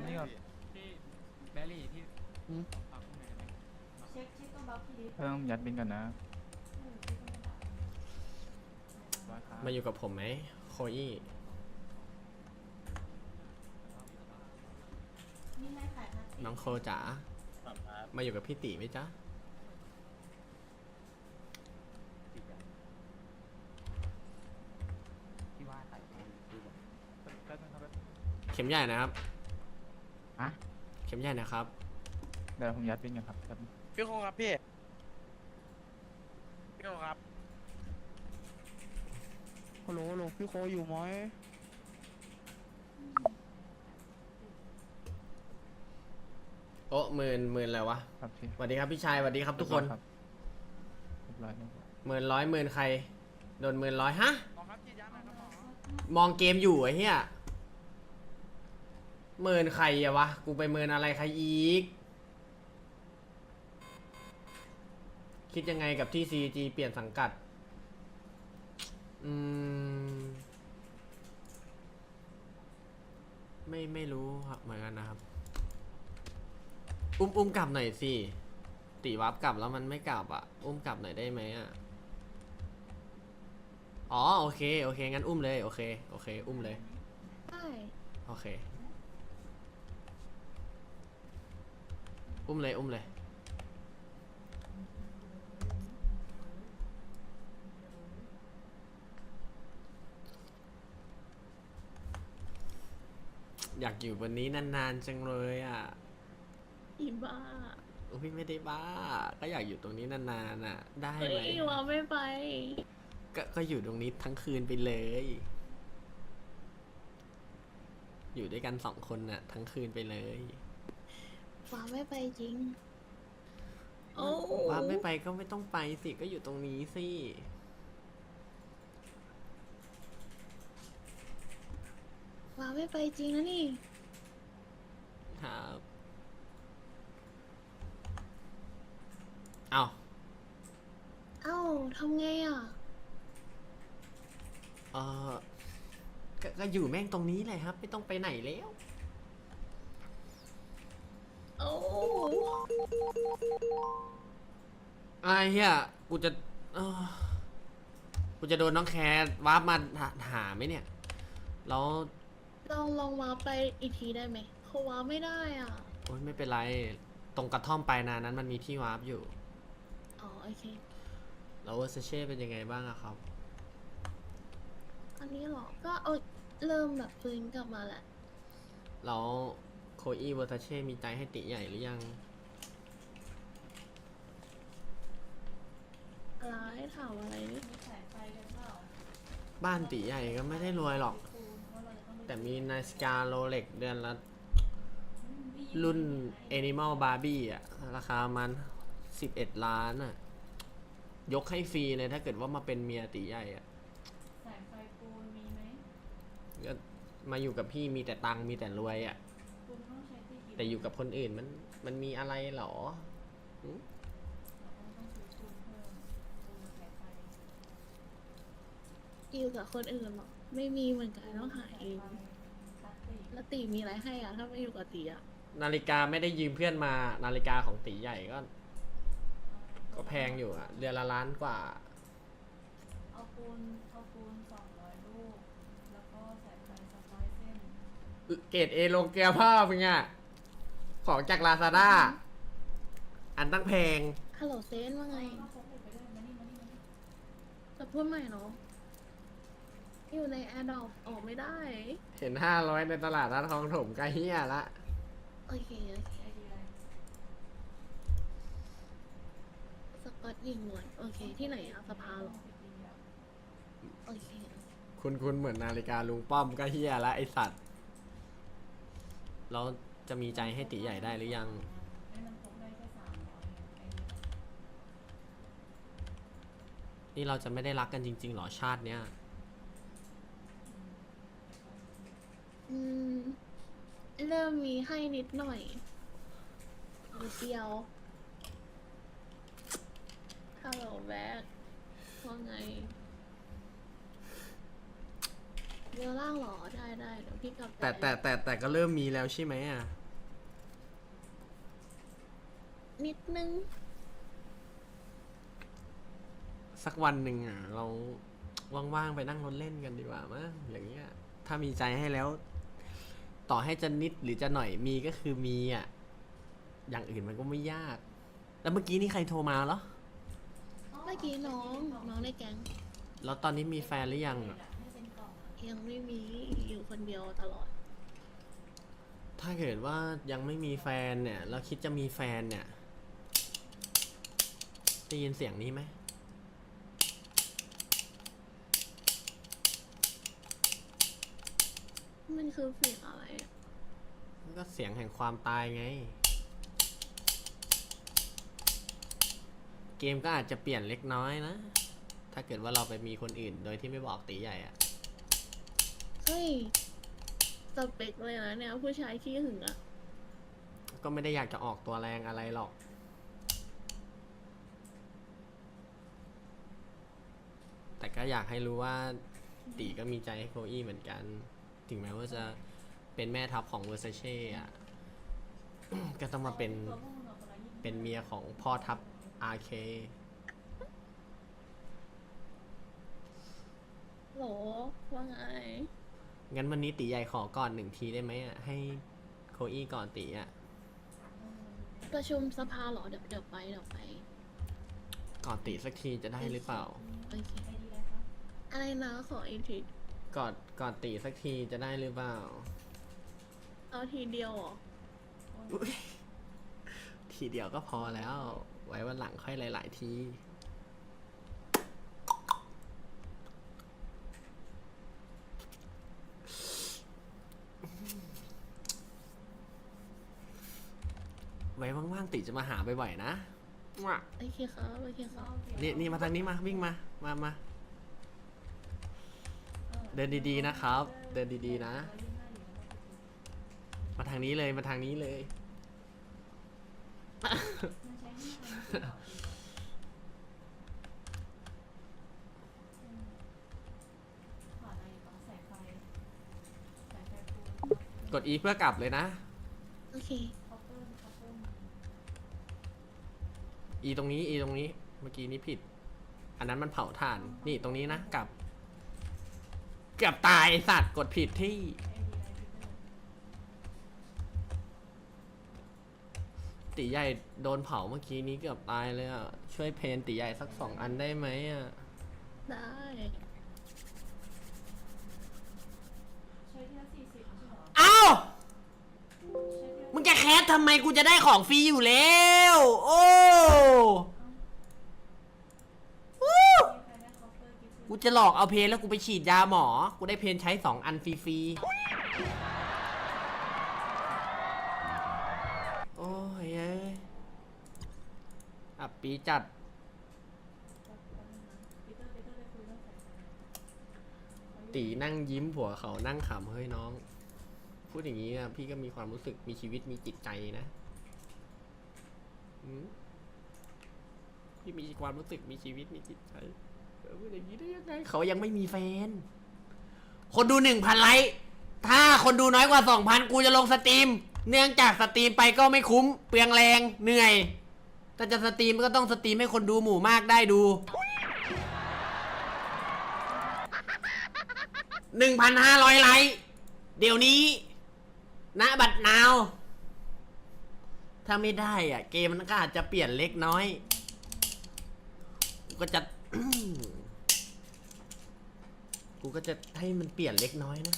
ำนี่ก่อนที่แบรี่ที่อืมฝากข้างในไหมเช็คเช็คต้องบัฟพี่ดิเพิ่มยัดบินก่อนนะเออเช็คต้องบัฟร้อยครับมาอยู่กับผมไหมโคอี้นี่ให้ขายพลาสติกน้องโคจ๋ามาอยู่กับพี่ตีไหมจ๊ะที่ว่าใส่แทนคือแบบแป๊บนึงครับแป๊บเข็มใหญ่นะครับอะ เข็มใหญ่นะครับ เดี๋ยวผมยัดบินก่อนครับแป๊บนึงพี่คงครับพี่ พี่คงครับ ฮัลโหลฮัลโหลพี่โคอยู่ไหมโอ้หมื่นหมื่นอะไรวะครับพี่สวัสดีครับพี่ชายสวัสดีครับทุกคนรับเรียบร้อยครับหมื่นร้อยหมื่นใครโดนหมื่นร้อยฮะ หมอครับฉีดยาหน่อยครับหมอ มองเกมอยู่ไอ้เหี้ย หมื่นใครอะวะ กูไปหมื่นอะไรใครอีก คิดยังไงกับที่ CG เปลี่ยนสังกัด อืม ไม่ไม่รู้ครับเหมือนกันนะครับ อุ้มอุ้มกลับหน่อยสิ ตีวับกลับแล้วมันไม่กลับอะ อุ้มกลับหน่อยได้ไหมอะ อ๋อโอเค โอเค งั้นอุ้มเลย โอเค โอเค อุ้มเลย ใช่ โอเค อุ้มเลยอุ้มเลยอยากอยู่บนนี้นานๆจังเลยอะอีบ้าอุ้ยไม่ได้บ้า ก็อยากอยู่ตรงนี้นานๆอะ ได้เฮ้ไหมยว่าไม่ไป ก็ก็อยู่ตรงนี้ทั้งคืนไปเลย อยู่ด้วยกันสองคนน่ะ ทั้งคืนไปเลย ว่าไม่ไปจริง โอ้ว่าไม่ไปก็ไม่ต้องไปสิก็อยู่ตรงนี้สิว่าไม่ไปจริงนะนี่ ครับเอาเอ้าทำไงอะ เออก็ก็อยู่แม่งตรงนี้เลยครับ ไม่ต้องไปไหนแล้ว โอ้ไอ้เหี้ยกูจะเออกูจะโดนน้องแคร์วาร์ปมาหาหาไหมเนี่ย แล้วลองลองมาไปอีกทีได้ไหมเขาว่าไม่ได้อะ โอ๊ยไม่เป็นไร ตรงกระท่อมปลายนานั้นมันมีที่วาร์ปอยู่ อ๋อ โอเค แล้วเวอร์ซเช่เป็นยังไงบ้างอะครับ อันนี้เหรอ ก็เอาเริ่มแบบฟื้นกลับมาแหละ แล้ว โคอีเวอร์ซเช่มีใจให้ติใหญ่หรือยังอะไรถามอะไรนี่มีสายไฟกันเปล่าบ้านตีใหญ่ก็ไม่ได้รวยหรอกคูณว่าเราจะต้องไปแต่มีนาฬิกาโรเล็กเดือนละรุ่น Animal Barbie อะราคามันสิบเอ็ดล้านอะยกให้ฟรีเลยถ้าเกิดว่ามาเป็นเมียตีใหญ่อะสายไฟปูนมีไหมก็มาอยู่กับพี่มีแต่ตังค์มีแต่รวยอะ แต่อยู่กับคนอื่นมันมันมีอะไรเหรอหึเราต้องซื้อปูนเพิ่มปูนสายไฟอยู่กับคนอื่นเหรอไม่มีเหมือนกันต้องหาเองพลาสติกแล้วตีมีอะไรให้อะ ถ้าไม่อยู่กับตีอะนาฬิกาไม่ได้ยืมเพื่อนมา นาฬิกาของตีใหญ่ก็ ก็แพงอยู่อะเดือนละล้านกว่า เอาปูนเอาปูนสองร้อยลูก แล้วก็สายไฟสักร้อยเส้น เกรดเอลงเกียร์พ่อมึงอะ ของจากลาซาด้าอันตั้งแพง ฮัลโหลเซนว่าไงเอาพกเหล็กไปด้วยมานี่มานี่มานี่จะพูดใหม่เนาะอยู่ในแอร์ดอปออกไม่ได้ เห็นห้าร้อยในตลาดร้านทองถมก็เฮียละ โอเค โอเคไอเดียอะไรสกอตยิงหน่วยโอเค ที่ไหนอะสภาเหรอสิบปีอะโอเค คุณคุณเหมือนนาฬิกาลุงป้อมก็เฮียละไอสัตว์ เรา จะมีใจให้ตีใหญ่ได้หรือยังให้มันพกได้แค่สามร้อยไอเดียนี่เราจะไม่ได้รักกันจริง ๆ หรอชาติเนี้ยอืม เริ่มมีให้นิดหน่อยนิดเดียว ฮัลโหลแบ็คว่าไงเรือล่างเหรอ ได้ได้เดี๋ยวพี่กลับไปแต่แต่แต่แต่ก็เริ่มมีแล้วใช่ไหมอะ นิดนึง สักวันหนึ่งอะ เราว่างๆไปนั่งรถเล่นกันดีกว่ามั้งอย่างเงี้ย ถ้ามีใจให้แล้ว ต่อให้จะนิดหรือจะหน่อยมีก็คือมีอะ อย่างอื่นมันก็ไม่ยาก แล้วเมื่อกี้นี่ใครโทรมาเหรอ เมื่อกี้น้องน้องในแก๊งแล้วตอนนี้มีแฟนหรือยังอะให้เป็นกล่องอะยังไม่มีอยู่คนเดียวตลอด ถ้าเกิดว่ายังไม่มีแฟนเนี่ย แล้วคิดจะมีแฟนเนี่ย ได้ยินเสียงนี้ไหมมันคือเสียงอะไรอะมันก็เสียงแห่งความตายไง เกมก็อาจจะเปลี่ยนเล็กน้อยนะ ถ้าเกิดว่าเราไปมีคนอื่น โดยที่ไม่บอกตีใหญ่อะเฮ้ยสเปคเลยนะเนี่ยผู้ชายขี้หึงอะก็ไม่ได้อยากจะออกตัวแรงอะไรหรอก แต่ ก็อยากให้รู้ว่าตีก็มีใจให้โคอี้เหมือนกัน ถึงแม้ว่าจะเป็นแม่ทัพของเวอร์ซเช่อะ ก็ต้องมาเป็นตัวพวกมึงเอาคนละยี่สิบเป็นเมียของพ่อทัพอาเคโหลว่าไง งั้นวันนี้ตีใหญ่ขอก่อนหนึ่งทีได้ไหมอะ ให้โคอี้ก่อนตีอะ ประชุมสภาเหรอ เดี๋ยวเดี๋ยวไปเดี๋ยวไปก่อนตีสักทีจะได้หรือเปล่า โอเคไอดีอะไรคะอะไรนะขออีกทีก่อนก่อนตีสักทีจะได้หรือเปล่าเอาทีเดียวเหรออุ๊ยทีเดียวก็พอแล้ว ไว้วันหลังค่อยหลาย ๆ ที ไว้ว่าง ๆ ติจะมาหาบ่อยๆนะมั่วโอเคครับโอเคครับนี่นี่มาทางนี้มาวิ่งมา มามา เดินดีๆนะครับ เดินดีๆนะ มาทางนี้เลยมาทางนี้เลยมันใช้ที่ทำสีขาวขออะไรต่อสายไฟสายไฟปูนกด E เพื่อกลับเลยนะ โอเคคอปเปอร์คอปเปอร์ E ตรงนี้ E ตรงนี้ เมื่อกี้นี้ผิด อันนั้นมันเผาถ่าน นี่ตรงนี้นะกลับ เกือบตายไอ้สัตว์กดผิดที่ไอดีอะไรพีเตอร์ตีใหญ่โดนเผาเมื่อกี้นี้เกือบตายเลยอะ ช่วยเพนตีใหญ่สักสองอันได้ไหมอะ ได้ใช้ที่ละสี่สิบใช่เหรอเอ้าใช้ที่ละมึงจะแคสทำไมกูจะได้ของฟรีอยู่แล้ว โอ้ มีใครได้คอปเปอร์ กูจะหลอกเอาเพนแล้วกูไปฉีดยาหมอ กูได้เพนใช้สองอันฟรีๆ โอ้ยเอ้ยอับปีจัด ตีนั่งยิ้มผัวเขานั่งขำเฮ้ยน้อง พูดอย่างนี้นะพี่ก็มีความรู้สึกมีชีวิตมีจิตใจนะอืมพี่มีความรู้สึกมีชีวิตมีจิตใจ พูดอย่างนี้ได้ยังไงเขายังไม่มีแฟน คนดูหนึ่งพันไลค์ถ้าคนดูน้อยกว่าสองพันกูจะลงสตรีม เนื่องจากสตรีมไปก็ไม่คุ้ม เปลืองแรงเหนื่อยถ้าจะสตรีมก็ต้องสตรีมให้คนดูหมู่มากได้ดูหนึ่งพันห้าร้อยไลค์เดี๋ยวนี้ณบัตรนาว ถ้าไม่ได้อะ เกมมันก็อาจจะเปลี่ยนเล็กน้อย ก็จะ กูก็จะให้มันเปลี่ยนเล็กน้อยนะ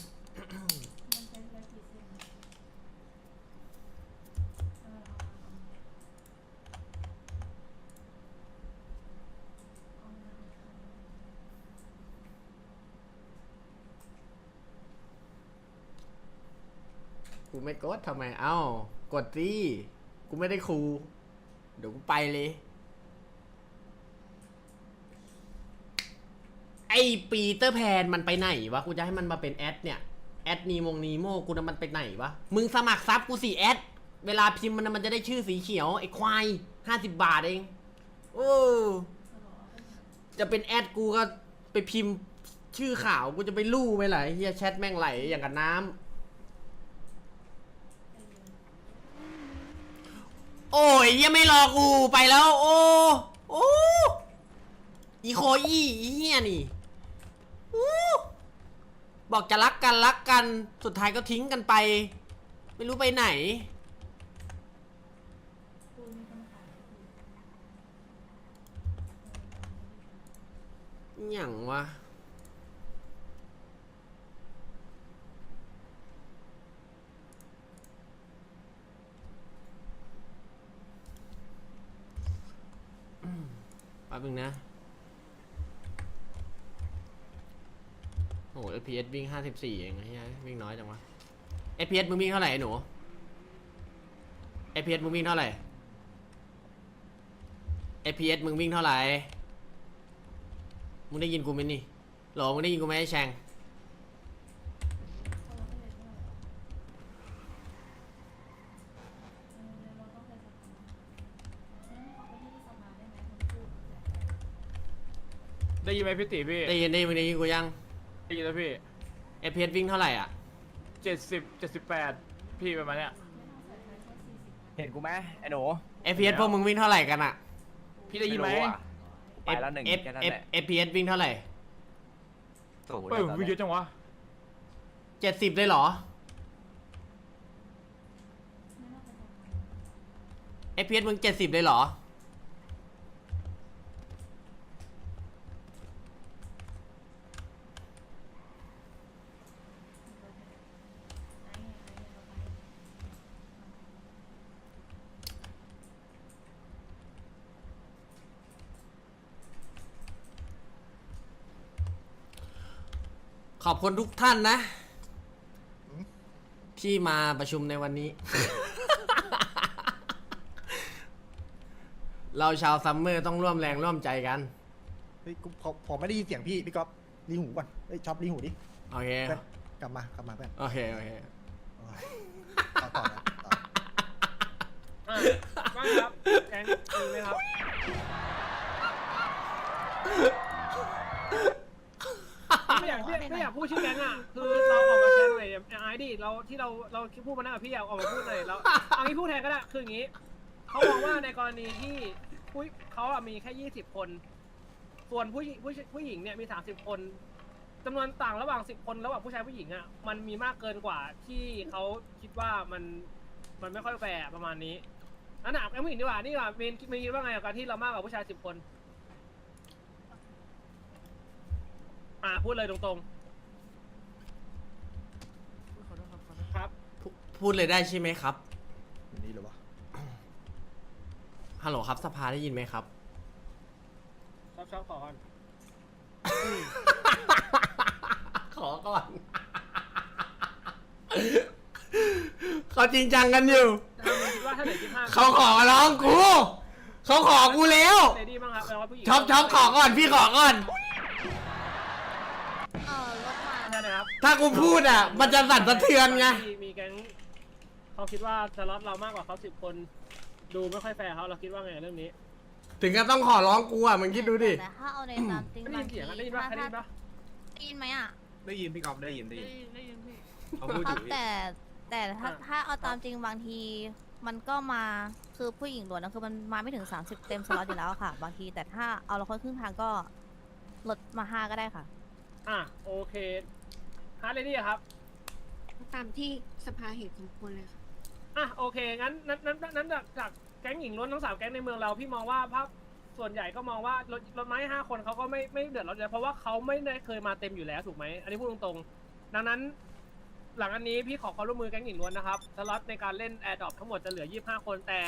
กูไม่กดทำไม เอ้า กดสิ กูไม่ได้ครู เดี๋ยวกูไปเลย ไอ ปีเตอร์แพนมันไปไหนวะกูจะให้มันมาเป็นแอดเนี่ยแอดนีมงนีโมกูนะมันไปไหนวะมึงสมัครซับกูสี่แอดเวลาพิมพ์มันนะมันจะได้ชื่อสีเขียวไอควายห้าสิบบาทเองโอ้จะเป็นแอดกูก็ไปพิมพ์ชื่อข่าวกูจะไปลู่ไหมล่ะไอ้เฮียแชทแม่งไหลอย่างกับน้ำโอ้ยยังไม่รอกูไปแล้ว โอ้โอ้อีโคอี้อีเฮียนี่ บอกจะรักกันรักกันสุดท้ายก็ทิ้งกันไป ไม่รู้ไปไหน อย่างวะแป๊บนึงนะ โอ้โห FPS วิ่ง 54 เองเฮียวิ่งน้อยจังวะ FPS มึงวิ่งเท่าไหร่ไอ้หนู FPS มึงวิ่งเท่าไหร่ FPS มึงวิ่งเท่าไหร่ มึงได้ยินกูไหมนี่หรอมึงได้ยินกูไหมไอ้แชงเขาลดให้เลยเท่าไหร่หรอเออเดี๋ยวเราต้องไปสภางั้นเขาไปที่สภาได้ไหมคนพูดแบบได้ยินไหมพี่ติพี่ ได้ยินได้ยินมึงได้ยินกูยัง ได้ยินแล้วพี่ FPS วิ่งเท่าไหร่อะ เจ็ดสิบเจ็ดสิบแปดพี่ประมาณเนี้ยไม่ต้องใส่ไฟแค่สี่สิบเห็นกูไหมไอ้หนู FPS พวกมึงวิ่งเท่าไหร่กันอะพี่ได้ยินไหมรู้อะไปแล้วหนึ่ง F แค่นั้น F แหละ FPS วิ่งเท่าไหร่ศูนย์เออวิ่งเยอะจังวะเจ็ดสิบเลยเหรอไม่ต้องไปสภา FPS มึงเจ็ดสิบเลยเหรอ ไหนไงไหนไงเราไป ขอบคุณทุกท่านนะ ที่มาประชุมในวันนี้ เราชาวซัมเมอร์ต้องร่วมแรงร่วมใจกัน เฮ้ยกูผมผมไม่ได้ยินเสียงพี่พี่ก๊อฟรีหูก่อนเฮ้ยช็อปรีหูดิโอเค เพื่อนกลับมากลับมาเพื่อนโอเค โอเค โอ้ยต่อต่อนะต่ออะว่างครับแกงมีไหมครับ ไม่อยากไม่ไม่อยากพูดชื่อแก๊งอะคือเราออกมาแชร์หน่อยไอ้ดิเราที่เราเราพูดมานั่งกับพี่อยากออกมาพูดหน่อยเราเอางี้พูดแทนก็ได้คืออย่างนี้เขามองว่าในกรณีที่ผู้เขาอะมีแค่ยี่สิบคน ส่วนผู้หญิงผู้ผู้หญิงเนี่ยมีสามสิบคนจำนวนต่างระหว่างสิบคนระหว่างผู้ชายผู้หญิงอะมันมีมากเกินกว่าที่เขาคิดว่ามันมันไม่ค่อยแฟร์ประมาณนี้อันหนักไอ้ผู้หญิงดีกว่านี่ดีกว่าเมนเมนคิดว่าไงกับการที่เรามากกว่าผู้ชายสิบคน อ่าพูดเลยตรงๆ ครับพูพูดเลยได้ใช่ไหมครับ อยู่นี่เหรอวะฮัลโหลครับสภาได้ยินไหมครับ ชอบชอบขอก่อนขอก่อน เขาจริงจังกันอยู่ ถ้ามึงคิดว่าถ้าเหลือยี่ห้าเขาขอร้องกู เขาขอกูแล้ว เลดี้บ้างครับแปลว่าผู้หญิงช็อปช็อปขอก่อนพี่ขอก่อน ถ้ากูพูดอะ มันจะสั่นสะเทือนไงที่มีแก๊งเขาคิดว่าสล็อตเรามากกว่าเขาสิบคน ดูไม่ค่อยแฟร์เขาเราคิดว่าไงเรื่องนี้ถึงก็ต้องขอร้องกูอะมึงคิดดูดิ แต่ถ้าเอาในตามจริงไม่ได้บางยินทีเสียงอะได้ยินปะถ้าได้ยินปะได้ยินไหมอะได้ยินพี่กอฟได้ยินได้ยินได้ยินพี่เขาพูดอยู่พี่แต่แต่ถ้าอะถ้าเอาตามจริงบางที มันก็มาคือผู้หญิงล้วนนะคือมันมาไม่ถึง 30 เต็มสล็อตอยู่แล้วค่ะ บางทีแต่ถ้าเอาเราคนครึ่งทางก็ลดมาห้าก็ได้ค่ะ อะโอเค ฮาร์ดเลดี้ครับ ตามที่สภาเห็นสมควรเลยค่ะอะโอเคงั้นนั้นนั้นนั้นจากจากแก๊งหญิงล้วนทั้งสามแก๊งในเมืองเราพี่มองว่าภาพส่วนใหญ่ก็มองว่ารถรถไม้ห้าคนเขาก็ไม่ไม่เดือดร้อนอยู่แล้วเพราะว่าเขาไม่ได้เคยมาเต็มอยู่แล้วถูกไหมอันนี้พูดตรงๆ ดังนั้น หลังอันนี้พี่ขอความร่วมมือแก๊งหญิงล้วนนะครับสล็อตในการเล่นแอร์ดรอปทั้งหมดจะเหลือ 25 คนแต่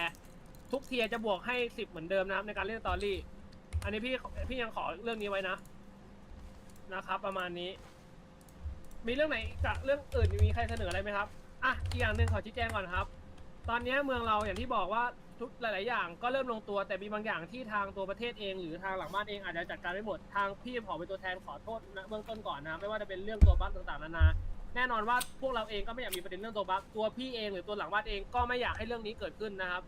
ทุกเทียร์จะบวกให้ 10 เหมือนเดิมนะครับในการเล่นสตอรี่ อันนี้พี่พี่ยังขอเรื่องนี้ไว้นะนะครับ ประมาณนี้ มีเรื่องไหนกับเรื่องอื่นมีใครเสนออะไรไหมครับอะอีกอย่างหนึ่งขอชี้แจงก่อนครับ ตอนนี้เมืองเราอย่างที่บอกว่าทุกหลาย ๆ อย่างก็เริ่มลงตัวแต่มีบางอย่างที่ทางตัวประเทศเอง หรือทางหลังบ้านเองอาจจะจัดการไม่หมดทางพี่ขอเป็นตัวแทนขอโทษนะเบื้องต้นก่อนนะไม่ว่าจะเป็นเรื่องตัวบัคต่าง ๆ นานาแน่นอนว่าพวกเราเองก็ไม่อยากมีประเด็นเรื่องตัวบัคตัวพี่เองหรือตัวหลังบ้านเองก็ไม่อยากให้เรื่องนี้เกิดขึ้นนะครับ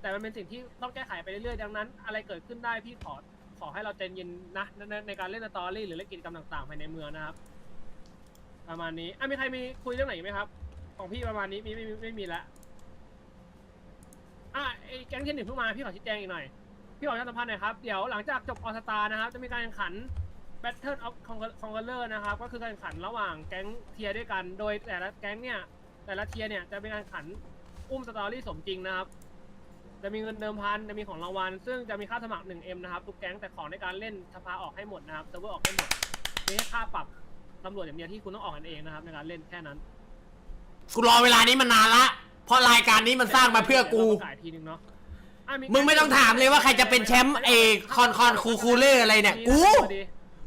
แต่มันเป็นสิ่งที่ต้องแก้ไขไปเรื่อย ๆ ดังนั้น อะไรเกิดขึ้นได้พี่ขอขอให้เราใจเย็นนะในในในการเล่นสตอรี่หรือเล่นกิจกรรมต่าง ๆ ภายในเมืองนะครับ ประมาณนี้อะมีใครมีคุยเรื่องไหนอีกไหมครับ ของพี่ประมาณนี้มีไม่มีไม่มีละอะไอ้แก๊งเทนหนึ่งเพิ่งมาพี่ขอชี้แจงอีกหน่อย พี่ขอประชาสัมพันธ์หน่อยครับ เดี๋ยวหลังจากจบออสตานะครับ จะมีการแข่งขัน Battle of Conqueror นะครับ ก็คือการแข่งขันระหว่างแก๊งเทียร์ด้วยกัน โดยแต่ละแก๊งเนี่ย แต่ละเทียร์เนี่ยจะเป็นการแข่งขันอุ้มสตอรี่สมจริงนะครับ จะมีเงินเดิมพัน จะมีของรางวัล ซึ่งจะมีค่าสมัคร 1M นะครับทุกแก๊งแต่ของในการเล่นสภาออกให้หมดนะครับเซิร์ฟเวอร์ออกให้หมดมีค่าปรับ ตำรวจอย่างเดียวที่คุณต้องออกกันเองนะครับในการเล่นแค่นั้นกูรอเวลานี้มานานละ เพราะรายการนี้มันสร้างมาเพื่อกูดี๋ยวเราประกาศอีกทีนึงเนาะอะมึงไม่ต้องถามเลยว่าใครจะเป็นแชมป์เอกคอนคอนคูคูเลอร์อะไรเนี่ย กู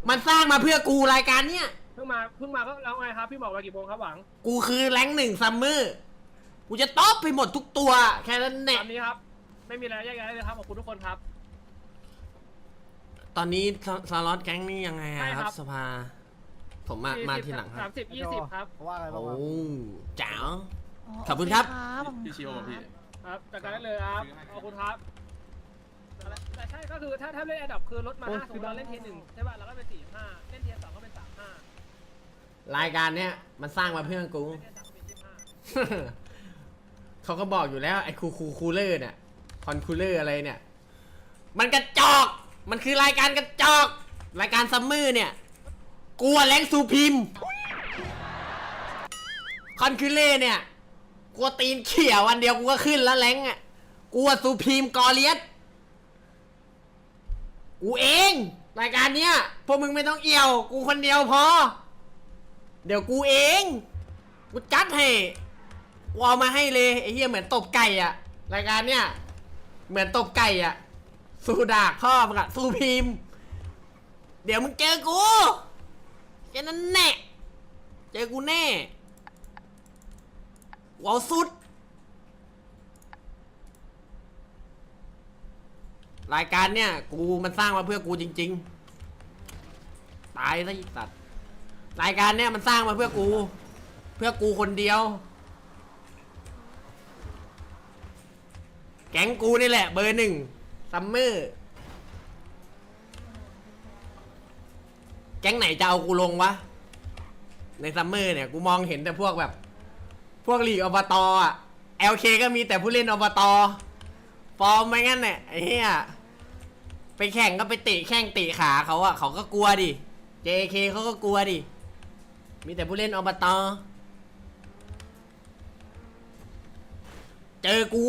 มันสร้างมาเพื่อกูรายการเนี้ยเพิ่งมาเพิ่งมาก็แล้วไงครับพี่บอกว่ากี่โมงครับหวังกูคือแรงค์หนึ่งซัมเมอร์ กูจะต๊อปไปหมดทุกตัว แค่นั้นแหละตามนี้ครับ ไม่มีอะไรแยกย้ายเลยครับขอบคุณทุกคนครับ ตอนนี้สสล็อตแก๊งนี่ยังไงอะใช่คครัรับบ สภา ผมมามาทีหลังคสารับมสิบยี่สิบครับเพราะว่าอะไรบ้างโอ้วะจ๋าอ๋อขอบคุณครับโเขอบคุณพี่ชิวกับพี่ ครับจัดการได้เลยครับ ขอบคุณครับ แต่ใช่ก็คือถ้าถ้าเล่นอันดับคือลดมาห้าสมมติเราเล่นเทียร์หนึ่งใช่ป่ะเราก็เป็นสี่ห้าเล่นเทียร์สองก็เป็นสามห้ารายการเนี้ยมันสร้างมาเพื่อกู เล่นเทียร์สามก็เป็นยี่สิบห้าเขาก็บอกอยู่แล้วไอ้คูคูคูลเลอร์เนี่ยคอนคูลเลอร์อะไรเนี่ย มันกระจอก มันคือรายการกระจอก รายการซัมเมอร์เนี่ย กลัวแรงซูพิมคอนคูลเลอร์เนี่ยกลัวตีนเขี่ยวันเดียวกูก็ขึ้นแล้วแรงอะกลัวซูพิมกอเลียสกูเองรายการเนี้ยพวกมึงไม่ต้องเอี่ยว กูคนเดียวพอ เดี๋ยวกูเองกูจัดให้วเอามาให้เลยไอ้เหี้ยเหมือนตบไก่อะ รายการเนี้ยเหมือนตบไก่อะ สู้ดากพ่อมึงอะสู้พิมพ์ เดี๋ยวมึงเจอกู แค่นั้นแน่เจอกูแน่วเอาสุด รายการเนี่ย กูมันสร้างมาเพื่อกูจริง ๆ ตายซะอ้สัตว์รายการเนี่ยมันสร้างมาเพื่อกู เพื่อกูคนเดียว แก๊งกูนี่แหละ เบอร์หนึ่งซัมเมอร์ แก๊งไหนจะเอากูลงวะ ในซัมเมอร์เนี่ย กูมองเห็นแต่พวกแบบ พวกลีกอบตอะ LK ก็มีแต่ผู้เล่นอบตฟอร์มไม่งั้นเนี่ยไอ้เหี้ยไปแข่งก็ไปเตะแข้งเตะขาเขาอะเขาก็กลัวดิ JK เขาก็กลัวดิ มีแต่ผู้เล่นอบตเจอกู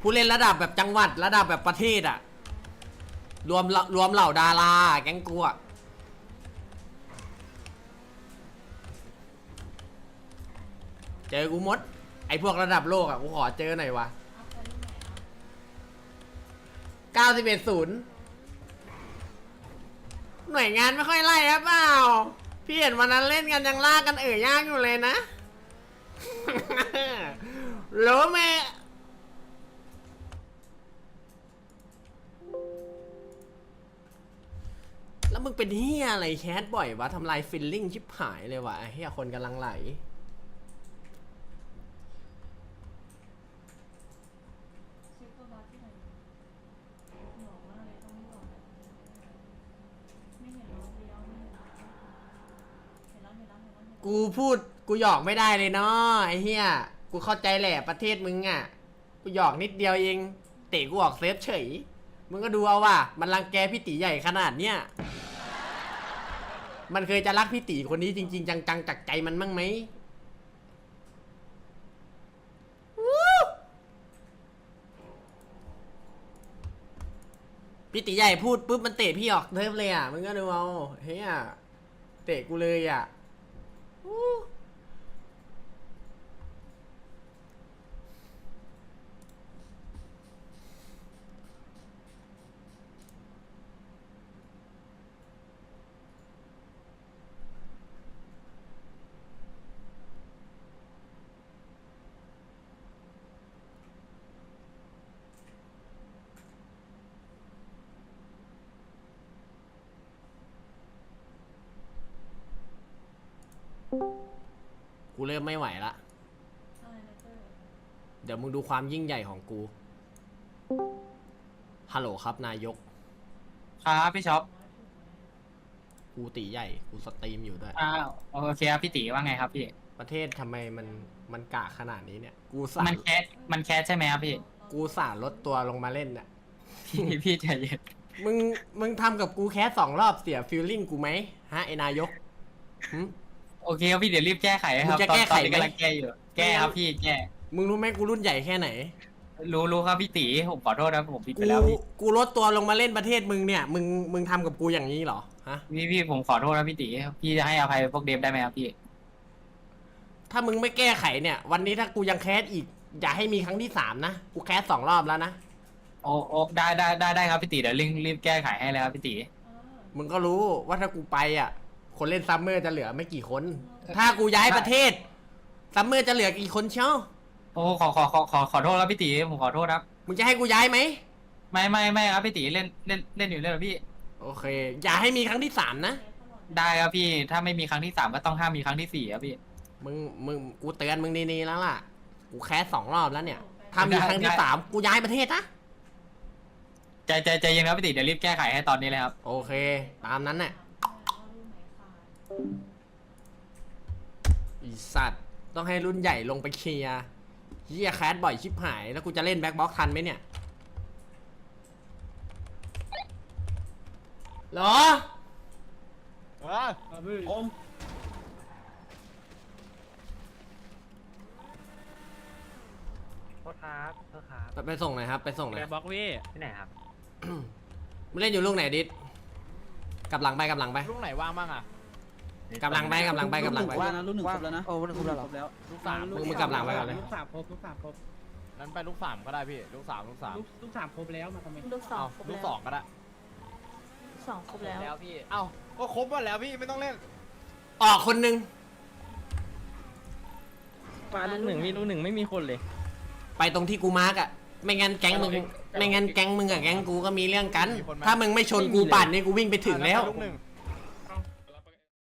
ผู้เล่นระดับแบบจังหวัดระดับแบบประเทศอะรวมรวมเหล่าดาราแก๊งกูอะ เจอกูมด ไอพวกระดับโลกอะกูขอเจอหน่อยวะเก้าสิบเอ็ดศูนย์หน่วยงานไม่ค่อยไล่ครับเปล่า พี่เห็นวันนั้นเล่นกันยังลากกันเอ่ยยากอยู่เลยนะโลแม่แล้วมึงเป็นเฮียอะไรแคสบ่อยวะทำลายฟิลลิ่งชิบหายเลยวะไอ้เฮียคนกำลังไหล เช็คตัวบัสที่ไหนหลอกมากเลยต้องไม่หลอกแบบไม่เห็นหรอกเดียวไม่เห็นหรอกเห็นแล้วเห็นแล้วเห็นแล้วเห็นแล้ว กูพูดกูหยอกไม่ได้เลยเนาะไอ้เฮียกูเข้าใจแหละประเทศมึงอะ กูหยอกนิดเดียวเองเตะกูออกเซฟเฉย มึงก็ดูเอาว่า มันรังแกพี่ตีใหญ่ขนาดเนี้ยมันเคยจะรักพี่ตีคนนี้จริง ๆ จังๆจากใจมันมั้งไหมวู้พี่ตีใหญ่พูดปุ๊บมันเตะพี่ออกเทิมเลยอะมึงก็ดูเอาเฮียเตะกูเลยอะ วู้ กูเริ่มไม่ไหวละ อะไรนะเตอร์เดี๋ยวมึงดูความยิ่งใหญ่ของกู ฮัลโหลครับนายก ครับพี่ช็อปกูตีใหญ่ กูสตรีมอยู่ด้วย อ้าวโอเคครับพี่ตีว่าไงครับพี่ ประเทศทำไมมันมันกะขนาดนี้เนี่ย กูสามันแคสมันแคสใช่ไหมครับพี่ กูสาลดตัวลงมาเล่นเนี่ย พี่พี่ใจเย็นมึง มึงทำกับกูแค่สองรอบเสียฟิลลิ่งกูไหมฮะไอ้นายกหึ โอเคครับพี่เดี๋ยวรีบแก้ไขให้ครับมึงจะตอนแก้ไขตอนนี้ไหม กำลังแก้อยู่ แก้ครับพี่แก้ มึงรู้ไหมกูรุ่นใหญ่แค่ไหน รู้รู้ครับพี่ตีผมขอโทษนะผมผิดไปกูแล้วพี่กูลดตัวลงมาเล่นประเทศมึงเนี่ย มึงมึงทำกับกูอย่างนี้เหรอฮะพี่พี่ผมขอโทษนะพี่ตีพี่จะให้อภัยพวกเดฟได้ไหมครับพี่ ถ้ามึงไม่แก้ไขเนี่ย วันนี้ถ้ากูยังแคสอีก อย่าให้มีครั้งที่สามนะกูแคสสองรอบแล้วนะโอ้โอ้ได้ได้ได้ได้ครับพี่ตีเดี๋ยวรีบรีบแก้ไขให้แล้วครับพี่ตีมึงก็รู้ว่าถ้ากูไปอะ คนเล่นซัมเมอร์จะเหลือไม่กี่คน ถ้ากูย้ายประเทศซัมเมอร์จะเหลือกี่คนเชียวโอ้ขอขอขอขอขอโทษครับพี่ตีผมขอโทษครับ มึงจะให้กูย้ายไหมไม่ไม่ไม่ครับพี่ตีเล่นเล่นเล่นอยู่เล่นเหรอพี่ โอเค อย่าให้มีครั้งที่สามนะได้ครับพี่ ถ้าไม่มีครั้งที่สามก็ต้องห้ามมีครั้งที่สี่ครับพี่ มึงมึงกูเตือนมึงดีๆแล้วล่ะกูแคสสองรอบแล้วเนี่ย ถ้ามีครั้งที่สามกูย้ายประเทศนะใจใจใจเย็นครับพี่ติเดี๋ยวรีบแก้ไขให้ตอนนี้เลยครับ โอเค ตามนั้นน่ะ อีสัตว์ ต้องให้รุ่นใหญ่ลงไปเคลียร์เฮียแคสบ่อยชิบหาย แล้วกูจะเล่นแบ็คบ็อกทันไหมเนี่ยเหรอผมโทษครับโทษครับไปไปส่งหน่อยครับ ไปส่งหน่อยบล็อกพี่ที่ไหนครับ มึงเล่นอยู่ลูกไหนดิดกลับหลังไปกลับหลังไป ลูกไหนว่างบ้างอะ กลับหลังไปกลับหลังไปกลับหลังไป ว่านะรุ่นหนึ่งครบแล้วนะโอ้รุ่นหนึ่งครบแล้วแล้วลูกสามมึงมึงกลับหลังไปก่อนเลย ลูกสามครบลูกสามครบนั้นไปลูกสามก็ได้พี่ ลูกสามลูกสามลูกลูกสามครบแล้วมาทำไมลูกสองเอาครบลูกแล้วสองก็ได้ สองครบแล้วแล้วพี่เอ้าก็ครบหมดแล้วพี่ไม่ต้องเล่น ออกคนหนึงมาลูกหนึ่งพี่ลูกหนึ่งไม่มีคนเลย ไปตรงที่กูมาร์กอะไม่งั้นแก๊งมึงไม่งั้นแก๊งมึงกับแก๊งกูก็มีเรื่องกัน ถ้ามึงไม่ชนกูป่านนี้กูวิ่งไปถึงแล้ว ลูกหนึ่ง